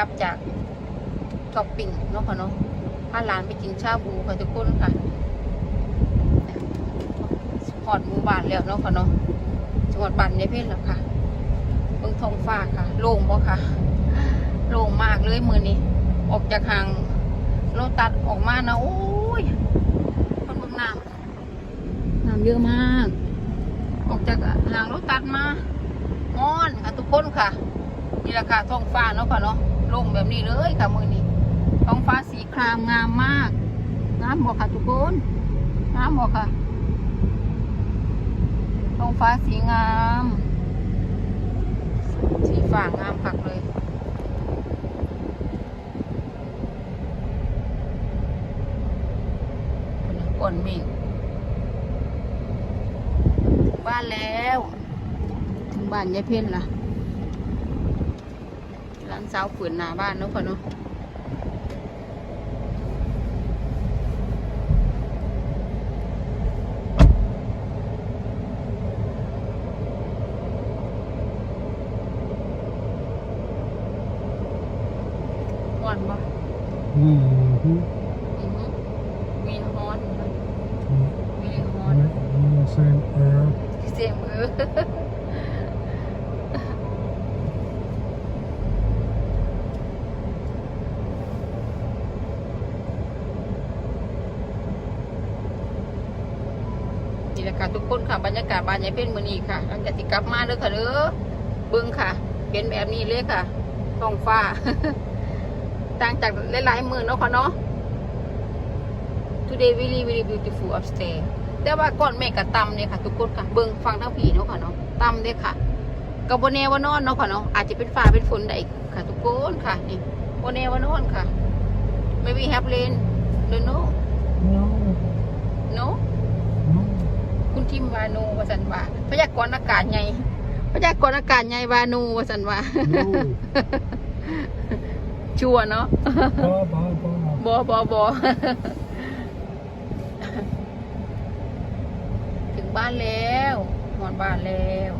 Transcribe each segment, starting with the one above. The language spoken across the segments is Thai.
กลับจากช้อปปิ้งเนาะค่ะเนาะพาหลานไปกินชาบูค่ะทุกคนค่ะหอดหมู่บ้านแล้วเนาะค่ะเนาะจังหวัดบ้านยายเพ่นแล้วค่ะเบิ่งทองฟ้าค่ะ โล่งบ่ค่ะ โล่งมากเลยมือนี้ ออกจากห่างโลตัดออกมานะโอ้ยคนบางน้ำน้ำเยอะมาก ออกจากห่างโลตัดมาฮ้อนค่ะทุกคนค่ะ นี่แหละค่ะท้องฟ้าเนาะค่ะเนาะ ลงแบบนี้เลยค่ะมือนี้ท้องฟ้าสีครามงามมากงามบอกค่ะทุกคนงามบอกค่ะท้องฟ้าสีงาม สีฟ้างามคักเลยคนละก้อนเมฆบ้านแล้ว ถึงบ้านยายเพ่นล่ะานสาวฝืนหน้าบ้านเนาะค่ะเนาะฮ้อนบ่ Mm-hmm. อือฮึมีฮ้อนมีฮ้อน Same air. เสียงมือนี่แหละค่ะ ทุกคนค่ะบรรยากาศบ้านยายเพ่นมือนี้ค่ะหลังจากที่กลับมาเด้อค่ะเด้อเบิ้งค่ะ เป็นแบบนี้เลยค่ะท้องฟ้าต่างจากหลายๆมือเนาะค่ะเนาะ today really really beautiful upstairs แต่ว่าก่อนแม่กะตำเนี่ยค่ะทุกคนค่ะเบิ้งฟังทั้งผีเนาะค่ะเนาะตำเนี่ยค่ะกับบนแนว่านอนเนาะค่ะเนาะอาจจะเป็นฟ้าเป็นฝนได้อีกค่ะ ทุกคนค่ะนี่บนแนว่านอนค่ะ maybe have rain don't know No, no no. คุณทิมวานูวสันวาพยากรณ์อากาศไงพยากรณ์อากาศไงวานูวสันวา No. ชัวร์เนาะ Ba, ba, ba. บอบอบอถึงบ้านแล้วนอนบ้านแล้ว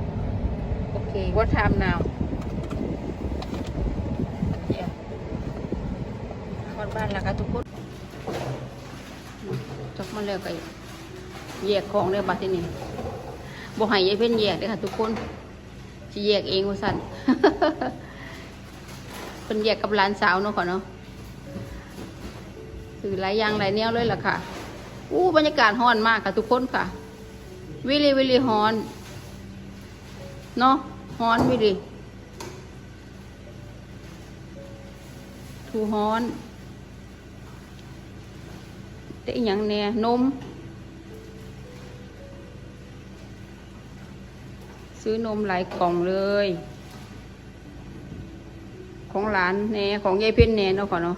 โอเค what time now เดี๋ยวนอนบ้านแล้วค่ะทุกคนจบมาแล้วก็ แยกของเลยบัดที่นี่บ่ให้ยายเพ่นแยกเลยค่ะ ทุกคนจะแยกเองว่าสั่นเป็นแยกกับหลานสาวเนาะค่ะเนาะสื่อหลายอย่างหลายแนวเลยล่ะค่ะอู้บรรยากาศฮ้อนมากค่ะ ทุกคนค่ะ วิลีวิลีฮ้อน เนาะฮ้อนวิลีทูฮ้อนแต่อีหยังแน่นม ซื้อนมหลายกล่องเลย ของหลานแน่ของยายเพ็ญแน่เนาะค่ะเนาะ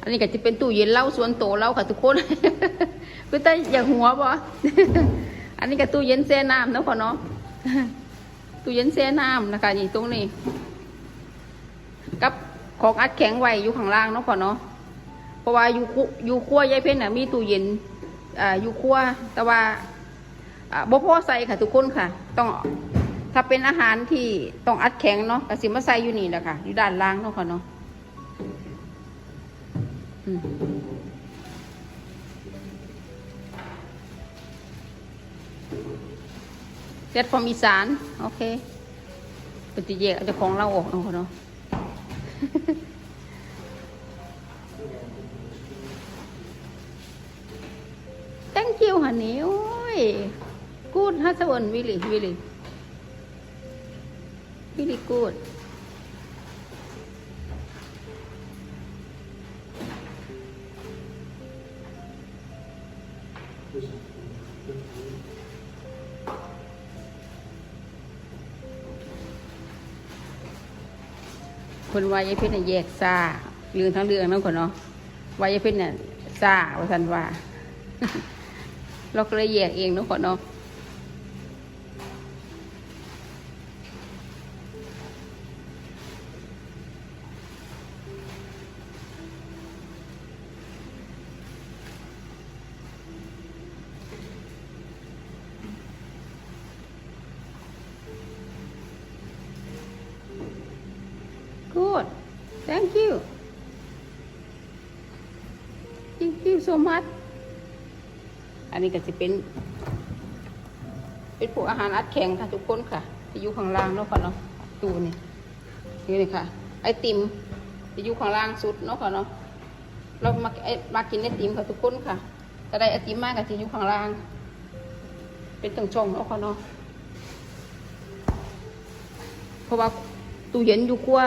อันนี้ก็จะเป็นตู้เย็นเหล้าสวนโตวเราค่ะทุกคนคือแต่อยาหัวบ่อันนี้ก็ตู้เย็นแช่น้ำเนาะพ่อเนาะตู้เย็นแช่น้ำนะคะนี่ตรงนี้ กับของอัดแข็งไว้อยู่ข้างล่างเนาะพ่อเนาะเพราะว่าอยู่คุอยู่ครัวยายเพ็ญน่ะมีตู้เย็น อ่าอยู่ครัวแต่ว่าอ่าบ่พอใส่ค่ะทุกคนค่ะ ต้องถ้าเป็นอาหารที่ต้องอัดแข็งเนาะก็สิมาใส่อยู่นี่แหละค่ะอยู่ด้านล่างเนาะค่ะเนาะเจ็ดฟอมอีสาน โอเคปฏิเยกเอาเจะของเราออกเนาะเนาะ good really really really good คนวายเพชรน่ะแยกซาเรื่องทั้งเรื่องนั่นคนเนาะวายเพชรเนี่ยซาว่าทันว่า เราก็เลยแยกเองเนาะคนเนาะ thank you so much อันนี้ก็จะเป็น เป็นพวกอาหารอัดแข็งค่ะทุกคนค่ะที่อยู่ข้างล่างเนาะค่ะเนาะตูนี่นี่เลยค่ะ ไอติมที่อยู่ข้างล่างสุดเนาะค่ะเนาะเรามาไอมากินไอติมค่ะทุกคนค่ะแต่ได้ไอติมมากกับที่อยู่ข้างล่าง เป็นตังช่องเนาะค่ะเนาะเพราะว่าตู้เย็นอยู่ครัว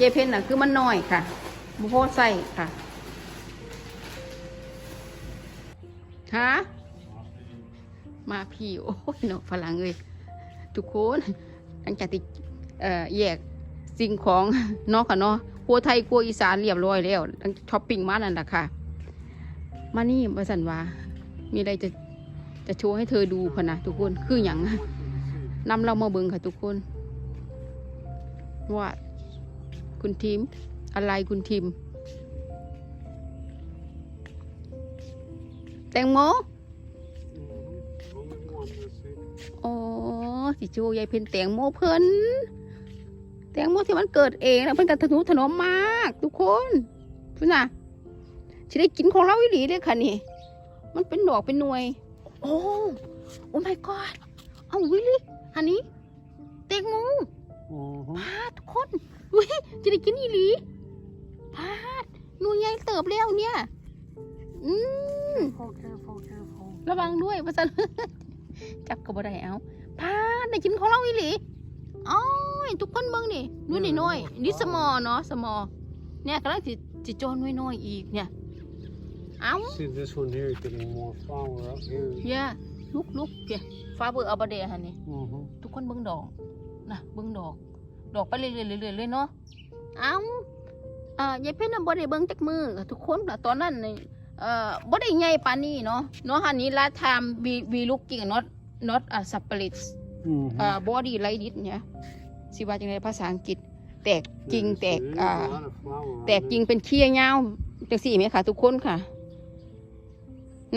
ยายเพ็ญน่ะ คือมันน้อยค่ะบุพอใส่ค่ะ ฮะมาพี่โอ้ยเนาะฝรั่งเลยทุกคนหลังจากที่เออแยกสิ่งของนาะค่ะเนาะครัวไทยครัวอีสานเรียบร้อยแล้วหลังช้อปปิ้งมานั่นแหละค่ะมานี่บริษัทว่ามีอะไรจะจะโชว์ให้เธอดูพนะทุกคนคืออย่างนำเรามาเบิงค่ะทุกคน ว่าคุณทีมอะไรคุณทีม แตงโม Only one this week. อ๋อสิโจยายเพ็ญแตงโมเพิ่นแตงโมที่มันเกิดเองนะเพิ่นกันทนุถนอมมาก ทุกคนพุ่นน่ะสิได้กินของเราอีหลีเลยค่ะนี่ มันเป็นดอกเป็นหน่วย โอ้โอ้ my god เอาวิลลี่อันนี้แตงโม Mm-hmm. พาดทุกคนอุ้ยจะได้กินอีหลีพาดหน่วยใหญ่เติบแล้วเนี่ย อืม Careful, careful, careful. ระวังด้วยว่าจะจับกับอะไรเอาพาดในกินของเราอีหลีอ้อยทุกคนเบิ่งนี่ดูนี่น้อยนี่สมอเนาะสมอ เนี่ยกำลังจิจิโจนน้อยๆอีกเนี่ยเอ้า See this one here getting more flower up here. เย่ลุกลุกเพียฟ้าเบอร์เอาบเดฮันนี่ Mm-hmm. ทุกคนเบิ่งดอกนะเบิ่งดอก ดอกไปเรื่อยๆเรื่อยๆเลยเนาะเอ้าอ่ายายเพ่นน่ะบ่ได้เบิ่งจักมือค่ะทุกคนน่ะตอนนั้นนี่ เอ่อบ่ได้ใหญ่ปานนี้เนาะเนาะหันนี้ last time we we looking not not a separate Mm-hmm. อ่า body like this เนี่ยสิว่าจังไดภาษาอังกฤษ แตกกิ่งแตก There's อ่า a lot of flower on แตก it. กิ่งเป็นเขี้ยยาวจังสี่ไหมคะทุกคนค่ะ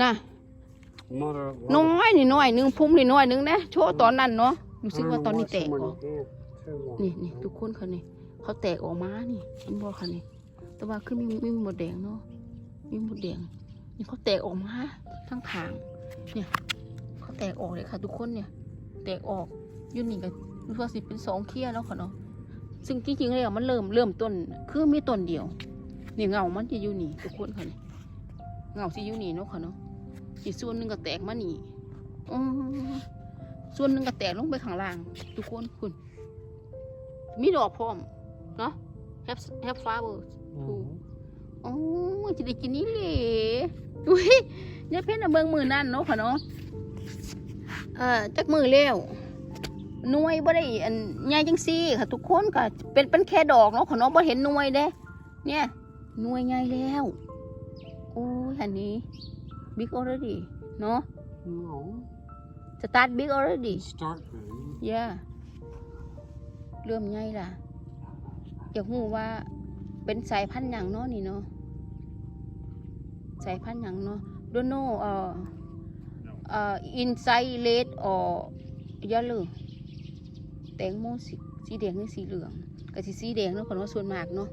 น่ะ Mother, น้อยนี่น้อยหนึงพุ่มนี่น้อยหนึงนะโชว์ตอนนั้นเนาะรู้สึกว่าตอนนี้แตกออกนี่นี่ทุกคนค่ะนี่เขาแตกออกมานี่เห็นบ่ค่ะนี่แต่ว่าคือมีมีหมดแดงเนาะ มีหมดแดงนี่เขาแตกออกมาทั้งทางเนี่ยเขาแตกออกเลยค่ะ ทุกคนเนี่ย แตกออกยุ่นนี่ก็รู้ว่าสิเป็นสองเคี้ยแล้วค่ะเนาะซึ่งจริงๆแล้วมันเริ่มเริ่มต้นคือมีต้นเดียวนี่เงามันจะอยู่นี่ทุกคนค่ะนี่เงาสิอยู่นี่เนาะค่ะเนาะอีกส่วนหนึ่งก็แตกมานี่อือส่วนหนึ่งก็แตกลงไปข้างล่าง ทุกคนคุณมีดอกพร้อมเนาะ have have flowers Mhm. โอ้ยจะได้กินนี่เลยอุ้ยเนี่ยเพ่นน่ะเบิ่งมือนั่นเนาะค่ะเนาะเอ่อจักมือแล้วหน่วยบ่ได้อันใหญ่จังซี่ค่ะ ทุกคนก็เป็นเป็นแค่ดอกเนาะค่ะเนาะบ่เห็นหน่วยเด้ เนี่ยหน่วยใหญ่แล้วโอ้ยอันนี้ big already เนาะ No. start big already Start big. ย่าเริ่มไงล่ะอยากรู้ว่าเป็นสายพันธุ์หยังเนาะนี่เนาะ สายพันธุ์หยังเนาะ don't know เอ่อเอ่อ inside red or yellow แตงโมสีสีแดงหรือสีเหลืองก็สีสีแดงเนาะคนว่าส่วนมากเนาะ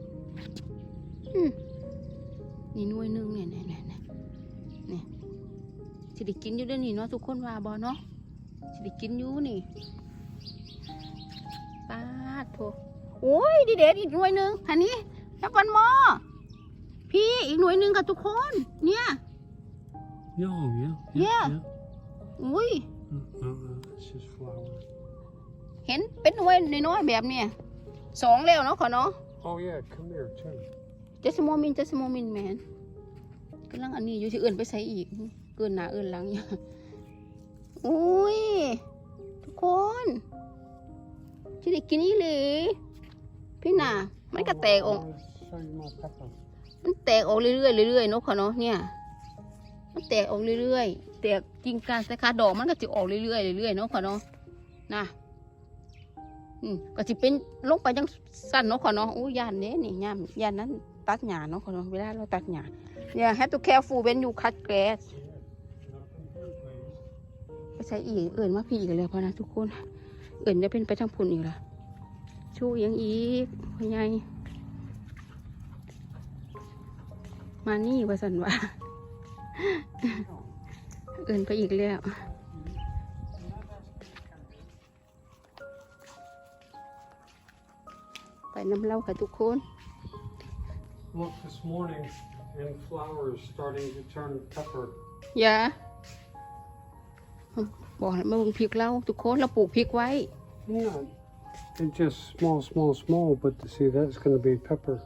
นี่น่วยหนึงเนี่ยเนี่ยเนี่ยเนี่ยเนี่ยสิได้กินอยู่ด้วยนี่เนาะทุกคนว่าบ่เนาะสิได้กินอยู่นี่ปาดโถโอ้ยดีเด็ดอีกน่วยหนึ่งอันนี้แอปเปิลมอ พี่อีกหน่วยหนึ่งค่ะทุกคน เนี่ย Yeah, yeah. Yeah. อุ้ย Uh, uh, it's just flower. เห็นเป็นหน่วยน้อยๆแบบเนี้ยสองแล้วเนาะขอเนาะ Oh yeah, come here too. เจสโมมินเจสโมมินแมนกำลังอันนี้อยู่ที่อื่นไปใส่อีก เกินหนาเอื่นหลังอย่างอุ้ย ทุกคนจะได้กินอีหลีพี่น่ะมันก็แตกออก I'll show you my pepper. มันแตกออกเรื่อยๆเรื่อยๆเนาะค่ะเนาะเนี่ย มันแตกออกเรื่อยๆแตกกิ่งการสาขาดอกมันก็จะออกเรื่อยๆเรื่อยๆเนาะค่ะเนาะนะอืมก็จะเป็นลงไปจังสั้นเนาะค่ะเนาะอู้ยานเนี้ยนี่ย่ามยานนั้นตัดหญ้าเนาะค่ะเนาะเวลาเราตัดหญ้าเนี่ย have to careful when you cut grass ไปใช้อีกเอื่นมาพี่อีกแล้วพอนะทุกคนเอื่นจะเป็นไปทางพุ่นอีกละชูเอียงอีกพ่อใหญ่ มานี่ว่าสันว่าเอื่นไปอีกแล้วไปน้ำเล่าค่ะทุกคน Look, this morning, and flowers starting to turn pepper. ยาบอกให้มาลงพริกเล่าทุกคนเราปลูกพริกไว้ Yeah, it's just small, small, small, but to see that's going to be pepper.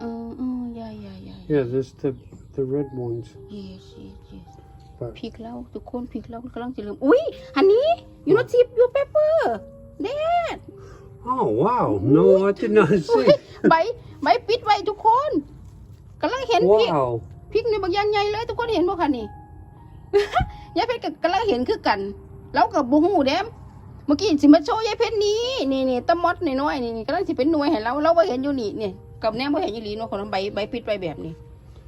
เออเออยายายา Yeah, this the the red ones. yes yes yes But พริกเล่าทุกคนพริกเล่ากำลังจะเริ่มอุ้ยฮันนี่ยูโนชิปยูเปเปอร์เดด oh wow, no, I did not see. ใบใบปิดไว้ทุกคนกำลังเห็นพริก Wow. พริกนี่บางอย่างใหญ่เลย ทุกคนเห็นบ่คะนี่ยายเพชรก็กำลังเห็นคือกัน แล้วกับบุหูเด้มเมื่อกี้สิมาโชว์ยายเพชรนี้นี่นี่ตะมดนี่น้อยนี่นี่กำลังสิเป็นหน่วยให้เราเราบ่เห็นอยู่นี่นี่ กับแนมบ่เห็นอยู่ลีเนาะคนนั้นใบใบปิดไว้แบบนี้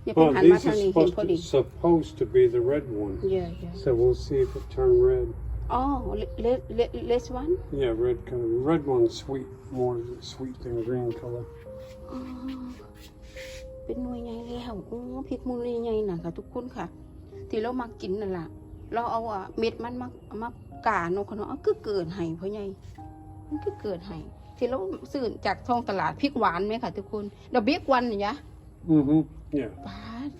ยายเพชร Well, หันมา these ทาง are นี้เห็น supposed พอ to, ดี supposed to be the red one. เย่เย่ So we'll see if it turned red. อ๋อเลเลเลสวัน Yeah, red color. Red one's sweet, more sweet than green color. อ๋อเป็นหน่วยใหญ่แล้วโอ้พริกมูลใหญ่ๆน่ะค่ะทุกคนค่ะ ที่เรามากินนั่นล่ะ เราเอาอะเม็ดมันมาเอามากาเนาะค่ะเนาะเอาคือเกิดให้พ่อใหญ่มันคือเกิดให้ ที่เราซื้อจากท้องตลาดพริกหวานไหมค่ะ ทุกคนดอกเบี้ยกวันนี่ยะ Mm-hmm. Yeah. ป้าด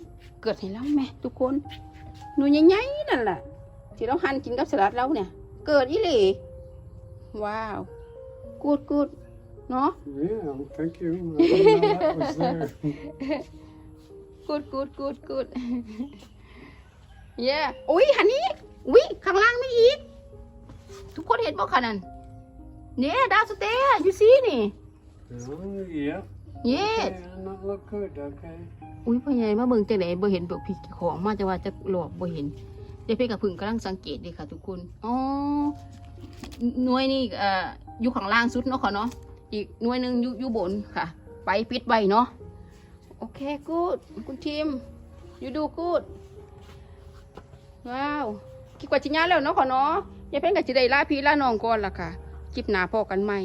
เกิดให้เราไหมทุกคนหนูใหญ่ๆนั่นแหละที่เราหั่นกินกับสลัดเราเนี่ย เกิดอีหลีว้าว กูดกูดเนาะ Yeah, thank you. I didn't know that was there. กูดกูดกูดกูดเย้อุ้ยหันนี้อุ้ยข้างล่างนี่อีก ทุกคนเห็นบ่คะนั่น เนี่ยดาวสเตย์ยูซีนี่ Oh, yeah. เย้ Okay, not look good, okay. อุ้ยพ่อใหญ่มาเบิ่งจังไดบ่เห็นเบิกพี่ของมาจะว่าจะหลอกบ่เห็นเดี๋ยวเพ่กับพึ่งกำลังสังเกตดีค่ะ ทุกคน อ๋อ หน่วยนี่เอ่ออยู่ข้างล่างสุดเนาะค่ะเนาะ อีกหน่วยหนึงอยู่อยู่บนค่ะ ไปปิดไว้เนาะ โอเคกูดคุณทีมอยู่ดูกูดว้าวคิดว่าจิญญาแล้วเนาะค่ะเนาะยายเพ่นกับจิได้ลาพี่ลาน้องก่อนล่ะค่ะค ลิปหน้าพอกันใหม่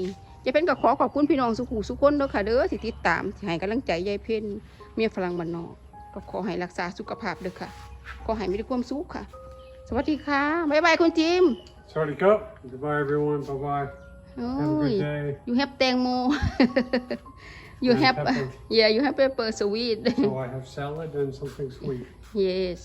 ยายเพ่นก็ขอขอบคุณพี่น้องสุขุสุขคนเด้อค่ะเด้อที่ติดตามที่ให้กำลังใจยายเพ่นเมียฝรั่งบ้านนอก ก็ขอให้รักษาสุขภาพด้วยค่ะ ขอให้มีแต่ความสุขค่ะ สวัสดีค่ะบ๊ายบายคุณจิม Sorry, go. Goodbye, everyone. Bye bye. โอ้ Have a ย good day. you have แตงโม you And have pepper. yeah you have pepper sweet So I have salad and something sweet. yes